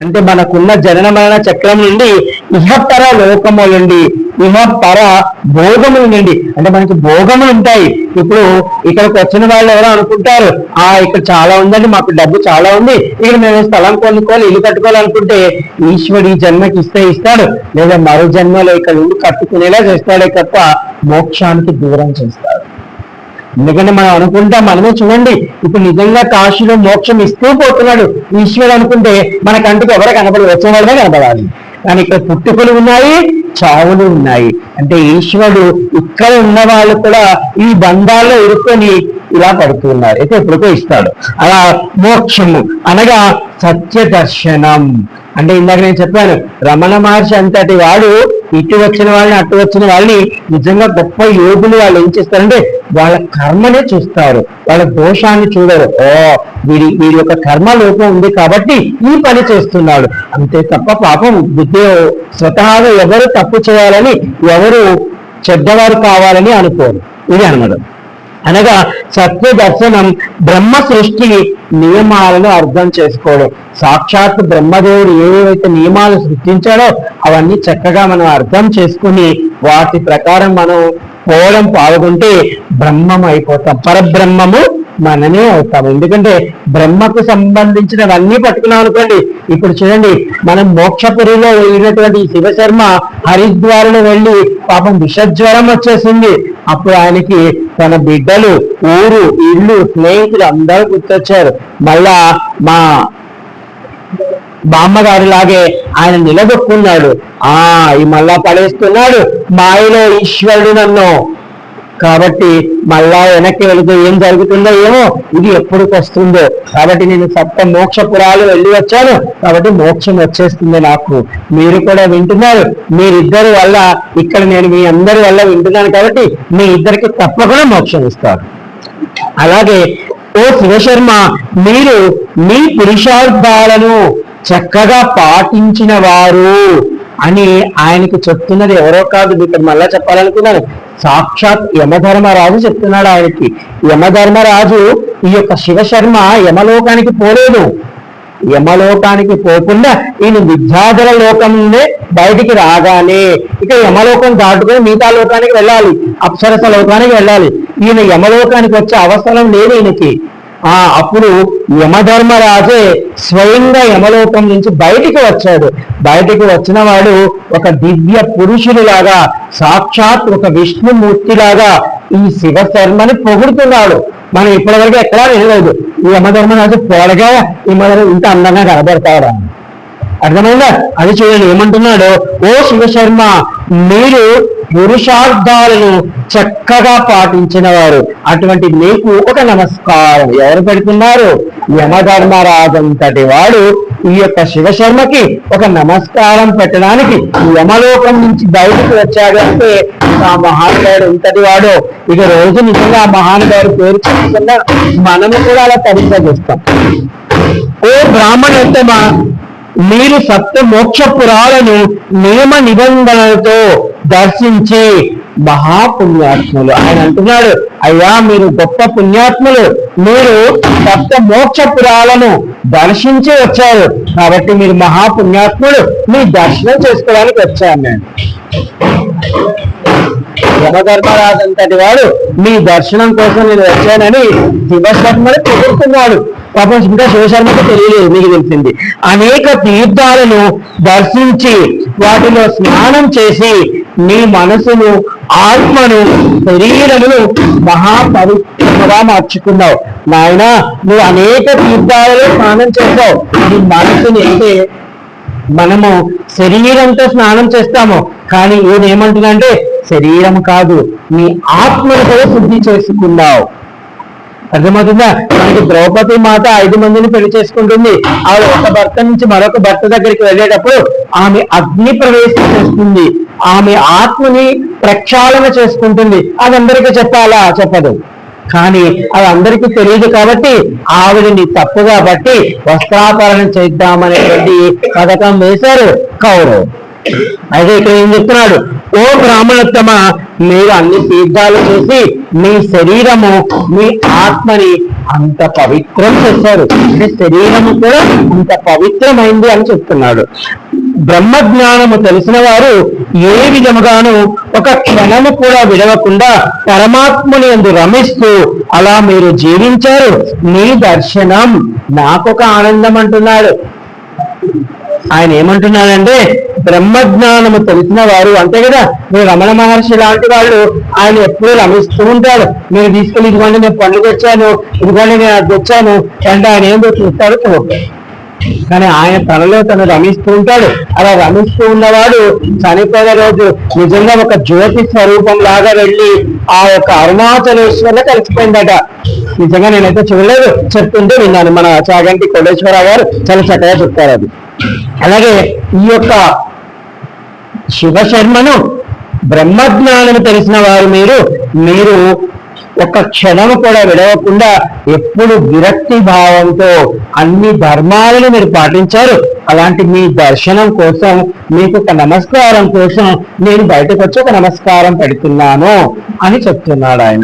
అంటే మనకున్న జనన మరణ చక్రం నుండి ఇహపర లోకము నుండి ఇహపర భోగముల నుండి అంటే మనకి భోగములు ఉంటాయి. ఇప్పుడు ఇక్కడికి వచ్చిన వాళ్ళు ఎవరో అనుకుంటారు ఆ ఇక్కడ చాలా ఉందండి మాకు డబ్బు చాలా ఉంది ఇక్కడ మేము స్థలం కొనుక్కోవాలి ఇల్లు కట్టుకోవాలనుకుంటే ఈశ్వరుడు ఈ జన్మకి ఇస్తే ఇస్తాడు లేదా మరో జన్మలో ఇక్కడ ఇల్లు కట్టుకునేలా చేస్తాడే తప్ప మోక్షానికి దూరం చేస్తాడు. ఎందుకంటే మనం అనుకుంటాం మనమే చూడండి ఇప్పుడు నిజంగా కాశీలో మోక్షం ఇస్తూ పోతున్నాడు. ఈశ్వరుడు అనుకుంటే మన కంటికి ఎవరు కనపడదు వచ్చే వాళ్ళే కనపడాలి. కానీ ఇక్కడ పుట్టుకలు ఉన్నాయి చావులు ఉన్నాయి. అంటే ఈశ్వరుడు ఇక్కడ ఉన్న వాళ్ళు కూడా ఈ బంధాల్లో ఇరుక్కొని ఇలా పడుతున్నారు. అయితే ఎప్పుడుకో ఇస్తాడు. అలా మోక్షము అనగా సత్య దర్శనం అంటే ఇందాక నేను చెప్పాను రమణ మహర్షి అంతటి వాడు ఇటు వచ్చిన వాళ్ళని అటు వచ్చిన వాళ్ళని నిజంగా గొప్ప యోగులు వాళ్ళు ఏం చేస్తారంటే వాళ్ళ కర్మనే చూస్తారు. వాళ్ళ దోషాన్ని చూడరు. ఓ వీడి వీరి యొక్క కర్మ లోపం ఉంది కాబట్టి ఈ పని చేస్తున్నాడు. అంతే తప్ప పాపం బుద్ధి స్వతహాగా ఎవరు తప్పు చేయాలని ఎవరు చెడ్డవారు కావాలని అనుకోరు. ఇది అన్నమాట. అనగా సత్య దర్శనం బ్రహ్మ సృష్టి నియమాలను అర్థం చేసుకోవడం. సాక్షాత్ బ్రహ్మదేవుడు ఏవైతే నియమాలు సృష్టించాడో అవన్నీ చక్కగా మనం అర్థం చేసుకుని వాటి ప్రకారం మనం పోవడం పాల్గొంటే బ్రహ్మం అయిపోతాం పరబ్రహ్మము మనమే అవుతాం ఎందుకంటే బ్రహ్మకు సంబంధించినవన్నీ పట్టుకున్నాం అనుకోండి ఇప్పుడు చూడండి మనం మోక్షపురిలో వెళ్ళినటువంటి శివశర్మ హరిద్వారులు వెళ్ళి పాపం విషజ్వరం వచ్చేసింది. అప్పుడు ఆయనకి తన బిడ్డలు ఊరు ఇల్లు స్నేహితులు అందరూ గుర్తొచ్చారు. మళ్ళా మా బామ్మగారి లాగే ఆయన నిలదొక్కున్నాడు ఆ ఈ మళ్ళా పడేస్తున్నాడు మాయలో ఈశ్వరుడు నన్ను. కాబట్టి మళ్ళా వెనక్కి వెళితే ఏం జరుగుతుందో ఏమో ఇది ఎప్పుడుకి వస్తుందో. కాబట్టి నేను సప్త మోక్షపురాలు వెళ్ళి వచ్చాను. కాబట్టి మోక్షం వచ్చేస్తుంది నాకు. మీరు కూడా వింటున్నారు. మీరిద్దరి వల్ల ఇక్కడ నేను మీ అందరి వల్ల వింటున్నాను కాబట్టి మీ ఇద్దరికి తప్పకుండా మోక్షం ఇస్తారు అలాగే ఓ శివశర్మ మీరు మీ పురుషార్థాలను చక్కగా పాటించిన వారు అని ఆయనకి చెప్తున్నది ఎవరో కాదు ఇక్కడ మళ్ళా చెప్పాలనుకున్నాను. సాక్షాత్ యమధర్మరాజు చెప్తున్నాడు ఆయనకి. యమధర్మరాజు ఈ యొక్క శివశర్మ యమలోకానికి పోలేదు. యమలోకానికి పోకుండా ఈయన విద్యాధర లోకం నుండే బయటికి రాగానే ఇక యమలోకం దాటుకొని మిగతా లోకానికి వెళ్ళాలి. అప్సరస లోకానికి వెళ్ళాలి. ఈయన యమలోకానికి వచ్చే అవసరం లేదు ఈయనకి. ఆ అప్పుడు యమధర్మరాజే స్వయంగా యమలోకం నుంచి బయటికి వచ్చాడు. బయటికి వచ్చిన వాడు ఒక దివ్య పురుషుడిలాగా సాక్షాత్ ఒక విష్ణుమూర్తిలాగా ఈ శివశర్మని పొగుడుతున్నాడు. మనం ఇప్పటివరకు ఎక్కడా వినలేదు. ఈ యమధర్మరాజు పొడగా ఈ ఇంత అందంగా కనబడతాడు? అర్థమైందా? అది చూడండి ఏమంటున్నాడు? ఓ శివశర్మ మీరు పురుషార్థాలను చక్కగా పాటించిన వారు అటువంటి నీకు ఒక నమస్కారం. ఎవరు పెడుతున్నారు? యమధర్మరాజంతటి వాడు ఈ యొక్క శివశర్మకి ఒక నమస్కారం పెట్టడానికి యమలోకం నుంచి బయటకు వచ్చాడు అంటే ఆ మహానుభావుడు ఇంతటి వాడు ఇక రోజు నిజంగా ఆ మహానుభావుడు పేరు చెప్పుకున్నా మనము కూడా అలా తరింపజేస్తాం ఓ బ్రాహ్మణోత్తమ మీరు సత్య మోక్షపురాలను నియమ నిబంధనలతో దర్శించి మహాపుణ్యాత్ములు. ఆయన అంటున్నాడు అయ్యా మీరు గొప్ప పుణ్యాత్ములు. మీరు సప్త మోక్షపురాలను దర్శించి వచ్చారు. కాబట్టి మీరు మహాపుణ్యాత్ములు. మీ దర్శనం చేసుకోవడానికి వచ్చాను నేను. యమధర్మరాజు అంతటి వాడు మీ దర్శనం కోసం నేను వచ్చానని శివశర్మని పొగుడుతున్నాడు పాపం ఇంకా శివశర్మకు తెలియలేదు మీకు తెలిసింది. అనేక తీర్థాలను దర్శించి వాటిలో స్నానం చేసి మీ మనసును ఆత్మను శరీరమును మహాపవిత్రముగా మార్చుకున్నావు. నాయన నువ్వు అనేక తీర్థాలలో స్నానం చేస్తావు. నీ మనసుని అయితే మనము శరీరంతో స్నానం చేస్తాము. కానీ ఈయన ఏమంటున్నాడంటే శరీరం కాదు నీ ఆత్మను కూడా శుద్ధి చేసుకున్నావు. అర్థమవుతుందా? మనకి ద్రౌపది మాత ఐదు మందిని పెళ్ళి చేసుకుంటుంది. ఆవిడ ఒక భర్త నుంచి మరొక భర్త దగ్గరికి వెళ్ళేటప్పుడు ఆమె అగ్ని ప్రవేశం చేస్తుంది. ఆమె ఆత్మని ప్రక్షాళన చేసుకుంటుంది. అది అందరికీ చెప్పాలా? చెప్పదు. కానీ అది అందరికీ తెలియదు కాబట్టి ఆవిడని తప్పుగా బట్టి వస్త్రాపరణ చేద్దామనేటువంటి పథకం వేశారు కౌరవ్ అయితే ఇక్కడ ఏం చెప్తున్నాడు? ఓ బ్రాహ్మణోత్తమ మీరు అన్ని తీర్థాలు చేసి మీ శరీరము మీ ఆత్మని అంత పవిత్రం చేశారు. అంటే శరీరము కూడా అంత పవిత్రమైంది అని చెప్తున్నాడు. బ్రహ్మ జ్ఞానము తెలిసిన వారు ఏ విధముగాను ఒక క్షణము కూడా విడవకుండా పరమాత్ముని ఎందు రమిస్తూ అలా మీరు జీవించారు మీ దర్శనం నాకొక ఆనందం అంటున్నాడు. ఆయన ఏమంటున్నాడంటే బ్రహ్మజ్ఞానము తెలిసిన వారు అంతే కదా? మీరు రమణ మహర్షి లాంటి వాళ్ళు ఆయన ఎప్పుడూ రమిస్తూ ఉంటాడు. మీరు తీసుకెళ్ళి ఇదిగోండి నేను పండ్లు తెచ్చాను ఇదిగోండి నేను అది తెచ్చాను అంటే ఆయన ఏం చూస్తాడు కానీ ఆయన తనలో తను రమిస్తూ ఉంటాడు. అలా రమిస్తూ ఉన్నవాడు చనిపోయిన రోజు నిజంగా ఒక జ్యోతి స్వరూపం లాగా వెళ్ళి ఆ యొక్క అరుణాచలేశ్వర్లో కలిసిపోయిందట. నిజంగా నేనైతే చూడలేదు. చెప్తుంటే విన్నాను మన చాగంటి కోటేశ్వరరావు గారు చాలా చక్కగా చెప్తారు అది. అలాగే ఈ యొక్క శివశర్మను బ్రహ్మజ్ఞానం తెలిసిన వారు మీరు మీరు ఒక క్షణము కూడా విడవకుండా ఎప్పుడు విరక్తి భావంతో అన్ని ధర్మాలను మీరు పాటించారు. అలాంటి మీ దర్శనం కోసం మీకు ఒక నమస్కారం కోసం నేను బయటకు వచ్చి ఒక నమస్కారం పెడుతున్నాను అని చెప్తున్నాడు ఆయన.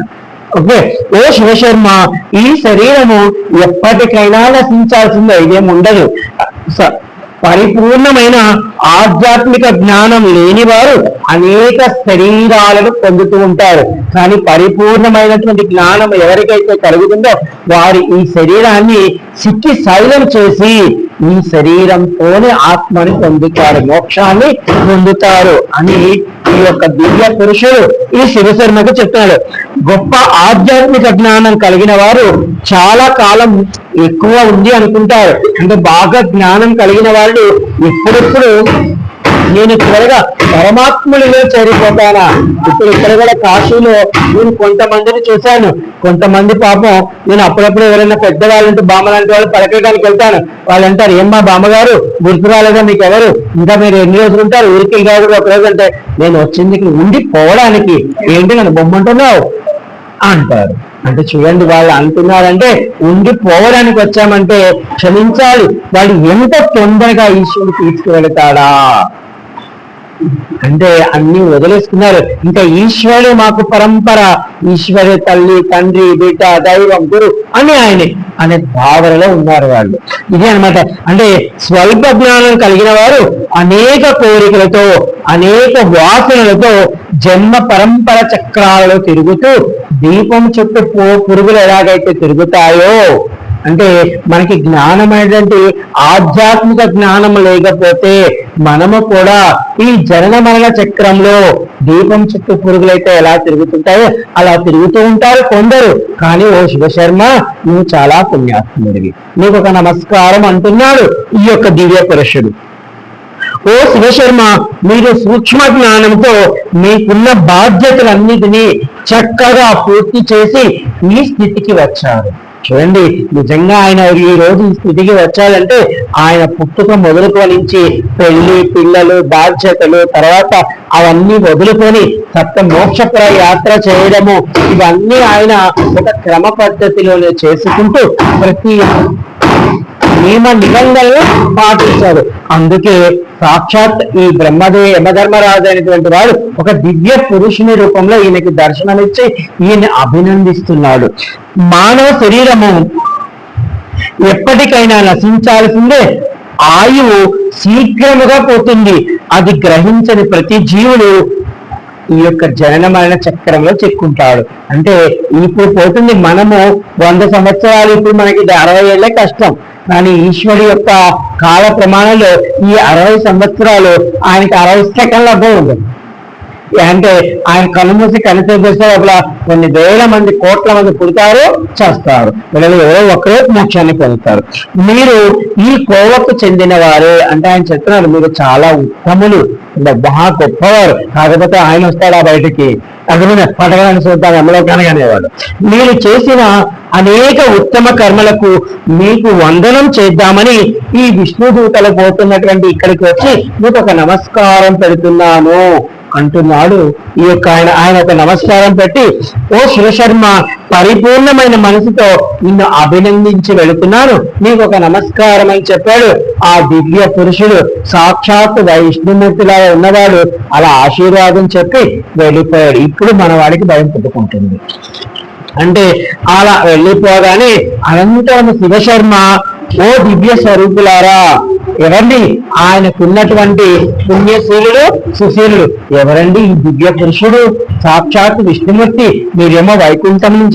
ఓకే ఓ శివశర్మ ఈ శరీరము ఎప్పటికైనా నశించాల్సిందే ఇదేం ఉండదు. స- పరిపూర్ణమైన ఆధ్యాత్మిక జ్ఞానం లేని వారు అనేక శరీరాలను పొందుతూ ఉంటారు. కానీ పరిపూర్ణమైనటువంటి జ్ఞానం ఎవరికైతే కలుగుతుందో వారి ఈ శరీరాన్ని సిక్కి శైలం చేసి ఈ శరీరంతోనే ఆత్మని పొందుతారు మోక్షాన్ని పొందుతారు అని ఈ యొక్క దివ్య పురుషుడు ఈ శివశర్మకు చెప్తాడు గొప్ప ఆధ్యాత్మిక జ్ఞానం కలిగిన వారు చాలా కాలం ఎక్కువ ఉంది అనుకుంటారు. అంటే బాగా జ్ఞానం కలిగిన వాళ్ళు ఎప్పుడెప్పుడు నేను త్వరగా పరమాత్ముడిలో చేరిపోతానా? ఇప్పుడు ఇక్కడ కూడా కాశీలో నేను కొంతమందిని చూశాను. కొంతమంది పాపం నేను అప్పుడప్పుడు ఎవరైనా పెద్దవాళ్ళంటే బామ్మ లాంటి వాళ్ళు పలకడానికి వెళ్తాను. వాళ్ళు అంటారు ఏమ్మా బామ్మగారు గుర్తు రాలేదా మీకు ఎవరు ఇంకా మీరు ఎన్ని రోజులు ఉంటారు? ఊరికి కాదు ఒక రోజు అంటే నేను వచ్చింది ఉండిపోవడానికి. ఉండి పోవడానికి ఏంటి నన్ను బొమ్మంటున్నావు? అంటారు. అంటే చూడండి వాళ్ళు అంటున్నారంటే ఉండి పోవడానికి వచ్చామంటే క్షమించాలి. వాళ్ళు ఎంత తొందరగా ఈశ్వరుడు తీసుకువెళతాడా? అంటే అన్ని వదిలేసుకున్నారు. ఇంకా ఈశ్వరుడు మాకు పరంపర. ఈశ్వరు తల్లి తండ్రి బిడ్డ దైవం గురు అని ఆయనే అనే భావనలో ఉన్నారు వాళ్ళు. ఇది అన్నమాట. అంటే స్వల్ప జ్ఞానం కలిగిన వారు అనేక కోరికలతో అనేక వాసనలతో జన్మ పరంపర చక్రాలలో తిరుగుతూ దీపం చుట్టూ పురుగులు ఎలాగైతే తిరుగుతాయో అంటే మనకి జ్ఞానమైనటువంటి ఆధ్యాత్మిక జ్ఞానం లేకపోతే మనము కూడా ఈ జనన మరణ చక్రంలో దీపం చుట్టూ పురుగులైతే ఎలా తిరుగుతుంటాయో అలా తిరుగుతూ ఉంటారు కొందరు. కానీ ఓ శివశర్మ నువ్వు చాలా పుణ్యాత్ముడివి. నీకు ఒక నమస్కారం అంటున్నాడు ఈ యొక్క దివ్య పురుషుడు. ఓ శివశర్మ మీరు సూక్ష్మ జ్ఞానంతో మీకున్న బాధ్యతలన్నిటినీ చక్కగా పూర్తి చేసి మీ స్థితికి వచ్చారు. చూడండి నిజంగా ఆయన ఈ రోజు స్థితికి వచ్చాడంటే ఆయన పుట్టుక మొదలుకొని పెళ్ళి పిల్లలు బాధ్యతలు తర్వాత అవన్నీ వదులుకొని సప్త మోక్షప్ర యాత్ర చేయడము ఇవన్నీ ఆయన ఒక క్రమ పద్ధతిలోనే చేసుకుంటూ ప్రతి నియమ నిబంధనలు పాటించాడు అందుకే సాక్షాత్ ఈ బ్రహ్మదే యమధర్మరాజు అయినటువంటి వాడు ఒక దివ్య పురుషుని రూపంలో ఈయనకి దర్శనమిచ్చి ఈయన అభినందిస్తున్నాడు. మానవ శరీరము ఎప్పటికైనా నశించాల్సిందే. ఆయువు శీఘ్రముగా పోతుంది. అది గ్రహించని ప్రతి జీవుడు ఈ యొక్క జనన మరణ చక్రంలో చెక్కుంటాడు. అంటే ఇప్పుడు పోతుంది మనము వంద సంవత్సరాలు ఇప్పుడు మనకి అరవై ఏళ్ళే కష్టం. కానీ ఈశ్వరుడు యొక్క కాల ప్రమాణంలో ఈ అరవై సంవత్సరాలు ఆయనకి అరవై సెకండ్ల అర్థం ఉంటుంది అంటే ఆయన కనుమూసి కనిచేసే లోపల కొన్ని వేల మంది కోట్ల మంది పుడతారు చేస్తారు. వీళ్ళలో ఎవరో ఒకరే మోక్షాన్ని పొందుతారు. మీరు ఈ కోవకు చెందిన వారే అంటే ఆయన చెప్తున్నారు మీరు చాలా ఉత్తములు అంటే బాగా గొప్పవారు. కాకపోతే ఆయన వస్తాడా బయటికి? అక్కడ పడగలని చూద్దాం అమలోకానికి అనేవాడు. మీరు చేసిన అనేక ఉత్తమ కర్మలకు మీకు వందనం చేద్దామని ఈ విష్ణుదూతలు పోతున్నటువంటి ఇక్కడికి వచ్చి మీకు ఒక నమస్కారం పెడుతున్నాను. అంటున్నాడు. ఈ యొక్క ఆయన ఆయన ఒక నమస్కారం పెట్టి ఓ శివశర్మ పరిపూర్ణమైన మనసుతో నిన్ను అభినందించి వెళుతున్నాను. నీకు ఒక నమస్కారం అని చెప్పాడు. ఆ దివ్య పురుషుడు సాక్షాత్ వైష్ణుమూర్తిలాగా ఉన్నవాడు. అలా ఆశీర్వాదం చెప్పి వెళ్ళిపోయాడు. ఇప్పుడు మన వాడికి భయం పుట్టుకుంటుంది. అంటే అలా వెళ్ళిపోగానే అనంతరం శివశర్మ ఓ దివ్య స్వరూపులారా ఎవరండి ఆయనకున్నటువంటి పుణ్యశీలుడు సుశీలుడు. ఎవరండి ఈ దివ్య పురుషుడు? సాక్షాత్ విష్ణుమూర్తి. మీరేమో వైకుంఠం నుంచి